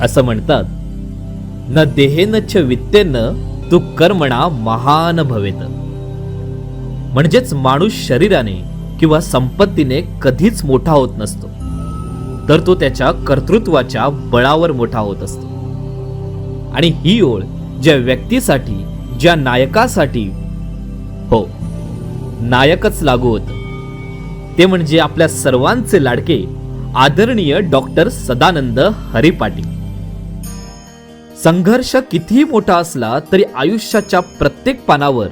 असं म्हणतात. न च वित्तेन तू कर्मणा महान भवेत. म्हणजेच माणूस शरीराने किंवा संपत्तीने कधीच मोठा होत नसतो. तर तो त्याच्या कर्तृत्वाच्या बळावर मोठा होत असतो. आणि ही ओळ ज्या व्यक्तीसाठी ज्या नायकासाठी हो नायकच लागू होत. ते म्हणजे आपल्या सर्वांचे लाडके आदरणीय डॉक्टर सदानंद हरिपाटी संघर्ष कितीही मोठा असला तरी आयुष्याच्या प्रत्येक पानावर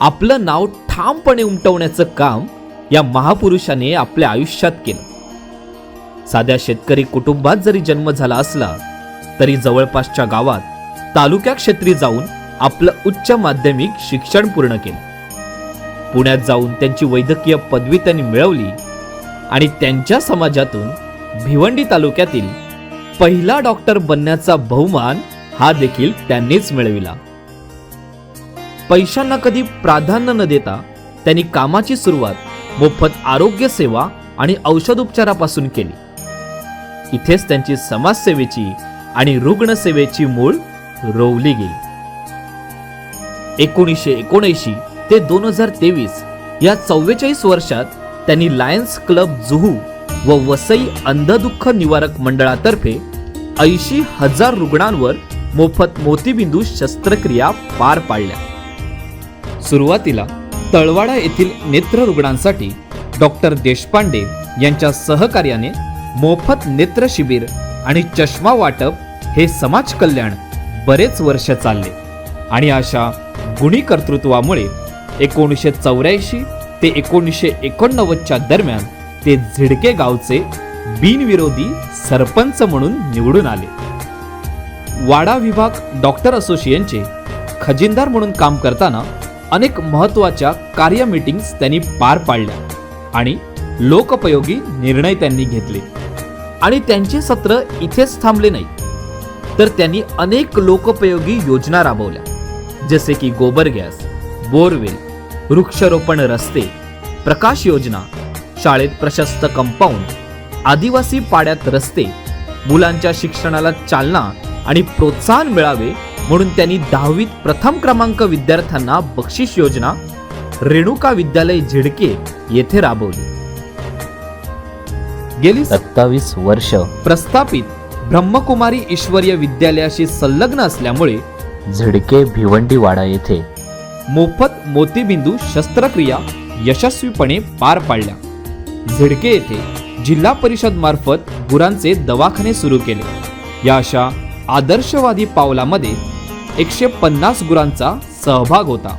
आपलं नाव ठामपणे उमटवण्याचं काम या महापुरुषाने आपल्या आयुष्यात केलं. साध्या शेतकरी कुटुंबात जरी जन्म झाला असला तरी जवळपासच्या गावात तालुक्या क्षेत्री जाऊन आपलं उच्च माध्यमिक शिक्षण पूर्ण केलं. पुण्यात जाऊन त्यांची वैद्यकीय पदवी त्यांनी मिळवली आणि त्यांच्या समाजातून भिवंडी तालुक्यातील पहिला डॉक्टर बनण्याचा बहुमान हा देखील त्यांनीच मिळविला. पैशांना कधी प्राधान्य न देता त्यांनी कामाची सुरुवात मोफत आरोग्य सेवा आणि औषधोपचारापासून केली. इथेच त्यांची समाजसेवेची आणि रुग्णसेवेची मूळ रोवली गेली. एकोणीसशे एकोणऐंशी ते दोन हजार तेवीस या चव्वेचाळीस वर्षात त्यांनी लायन्स क्लब जुहू व वसई अंधदुःख निवारक मंडळातर्फे ऐंशी हजार रुग्णांवर मोफत मोतीबिंदू शस्त्रक्रिया पार पाडल्या. सुरुवातीला तळवाडा येथील नेत्र रुग्णांसाठी डॉक्टर देशपांडे यांच्या सहकार्याने मोफत नेत्र शिबिर आणि चष्मा वाटप हे समाज कल्याण बरेच वर्ष चालले. आणि अशा गुणी कर्तृत्वामुळे एकोणीसशे चौऱ्याऐंशी ते एकोणीसशे एकोणनव्वदच्या दरम्यान ते झिडके गावचे बिनविरोधी सरपंच म्हणून निवडून आले. वाडा विभाग डॉक्टर असोसिएशनचे खजिनदार म्हणून काम करताना अनेक महत्त्वाच्या कार्य मीटिंग्स त्यांनी पार पाडल्या आणि लोकपयोगी निर्णय त्यांनी घेतले. आणि त्यांचे सत्र इथेच थांबले नाही तर त्यांनी अनेक लोकोपयोगी योजना राबवल्या जसे की गोबर गॅस बोरवेल वृक्षारोपण रस्ते प्रकाश योजना शाळेत प्रशस्त कंपाऊंड आदिवासी पाड्यात रस्ते मुलांच्या शिक्षणाला चालना आणि प्रोत्साहन मिळावे म्हणून त्यांनी दहावीत प्रथम क्रमांक विद्यार्थ्यांना बक्षीस योजना रेणुका विद्यालय झिडके येथे राबवली. गेली सत्तावीस वर्ष. प्रस्थापित ब्रह्मकुमारी ईश्वरीय विद्यालयाशी संलग्न असल्यामुळे झिडके भिवंडीवाडा येथे. मोफत मोतीबिंदू शस्त्रक्रिया यशस्वीपणे पार पाडल्या. झिडके येथे जिल्हा परिषद मार्फत गुरांचे दवाखाने सुरू केले. या अशा आदर्शवादी पावलामध्ये एकशे पन्नास गुरांचा सहभाग होता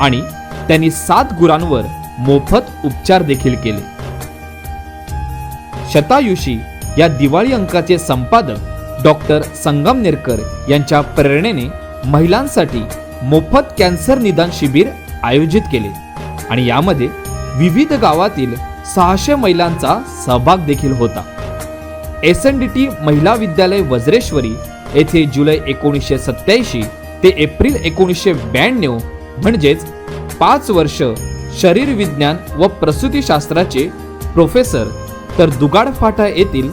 आणि त्यांनी सात गुरांवर मोफत उपचार देखील केले. शतायुषी या दिवाळी अंकाचे संपादक डॉक्टर संगमनेरकर यांच्या प्रेरणेने महिलांसाठी मोफत कॅन्सर निदान शिबिर आयोजित केले आणि यामध्ये विविध गावातील सहाशे महिलांचा सहभाग देखील होता. एस एन डी टी महिला विद्यालय वज्रेश्वरी येथे जुलै एकोणीसशे सत्याऐंशी ते एप्रिल एकोणीसशे ब्याण्णव म्हणजेच पाच वर्ष शरीर विज्ञान व प्रसूतीशास्त्राचे प्रोफेसर तर दुगाड फाटा येथील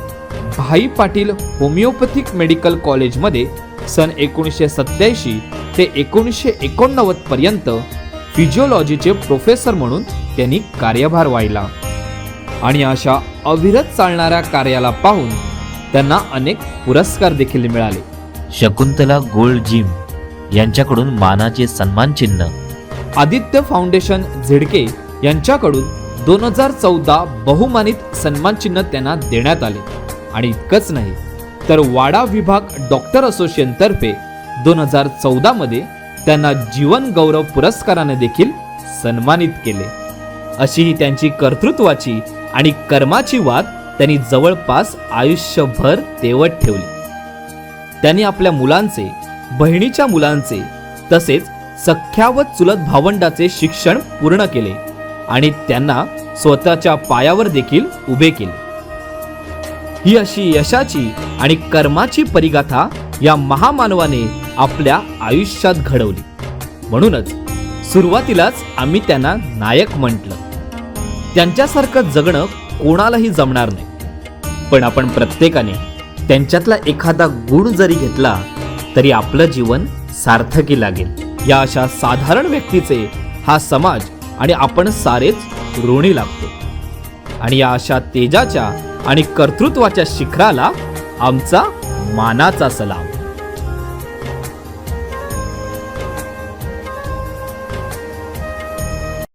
भाई पाटील होमिओपॅथिक मेडिकल कॉलेजमध्ये सन एकोणीसशे सत्याऐंशी ते एकोणीसशे एकोणनव्वद पर्यंत फिजिओलॉजीचे प्रोफेसर म्हणून त्यांनी कार्यभार वाहिला आणि अशा अविरत चालणाऱ्या कार्याला पाहून त्यांना अनेक पुरस्कार देखील मिळाले. शकुंतला गोल्ड जिम यांच्याकडून मानाचे सन्मान चिन्ह आदित्य फाउंडेशन झिडके यांच्याकडून दोन हजार चौदा बहुमानित सन्मान चिन्ह त्यांना देण्यात आले. आणि इतकंच नाही तर वाडा विभाग डॉक्टर असोसिएशन तर्फे दोन हजार चौदा मध्ये त्यांना जीवन गौरव पुरस्काराने देखील सन्मानित केले. अशी ही त्यांची कर्तृत्वाची आणि कर्माची वाद त्यांनी जवळपास आयुष्यभर तेवत ठेवली. त्यांनी आपल्या मुलांचे बहिणीच्या मुलांचे तसेच सख्या व चुलत भावंडाचे शिक्षण पूर्ण केले आणि त्यांना स्वतःच्या पायावर देखील उभे केले. ही अशी यशाची आणि कर्माची परिगाथा या महामानवाने आपल्या आयुष्यात घडवली. म्हणूनच सुरुवातीलाच आम्ही त्यांना नायक म्हटलं. त्यांच्यासारखं जगणं कोणालाही जमणार नाही. पण आपण प्रत्येकाने त्यांच्यातला एखादा गुण जरी घेतला तरी आपलं जीवन सार्थकी लागेल. या अशा साधारण व्यक्तीचे हा समाज आणि आपण सारेच ऋणी लागतो. आणि या अशा तेजाच्या आणि कर्तृत्वाच्या शिखराला आमचा मानाचा सलाम.